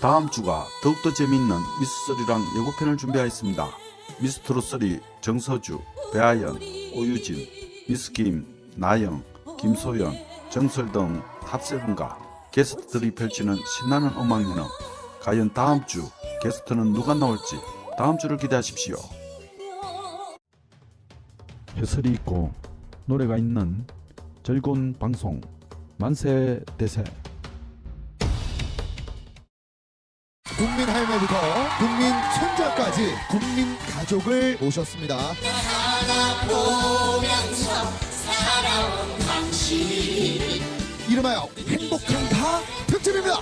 다음 주가 더욱더 재미있는 미스터리랑 예고편을 준비하였습니다. 미스트롯3 정서주, 배아연, 오유진, 미스김, 나영, 김소연, 정설 등 탑세븐과 게스트들이 펼치는 신나는 음악 예능. 과연 다음 주 게스트는 누가 나올지 다음 주를 기대하십시오. 해설이 있고 노래가 있는 즐거운 방송 만세 대세 국민 할매부터 국민 손자까지 국민 가족을 모셨습니다. 이름하여 행복한 가 특집입니다.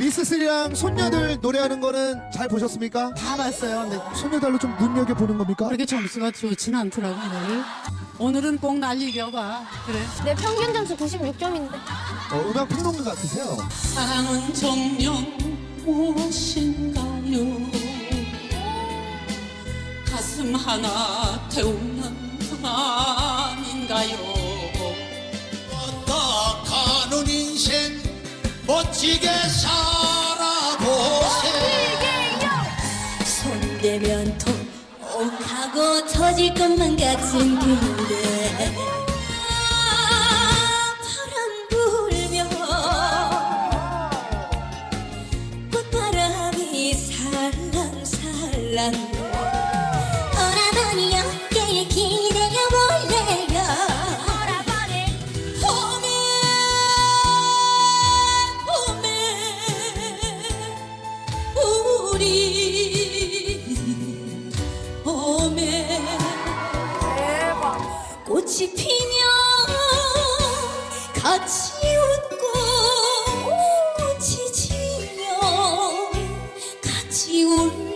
미스스리랑 손녀들 노래하는 거는 잘 보셨습니까? 다 봤어요. 근데 손녀들로 좀 눈여겨 보는 겁니까? 그렇게 점수가 좋진 않더라고 오늘. 오늘은 꼭 날 이겨봐. 그래. 내 평균 점수 96점인데. 어, 음악 평론가 같으세요. 사랑은 정녕 무엇인가요? 가슴 하나 태우는 아닌가요? 가는 인생 멋지게 살아보세 손대면 톡하고 터질 것만 같은 그대. 아, 바람 불며 꽃바람이 살랑살랑. 오라버니 어깨에 봄에 우리 꽃이 피면 같이 웃고 꽃이 지면 같이 울고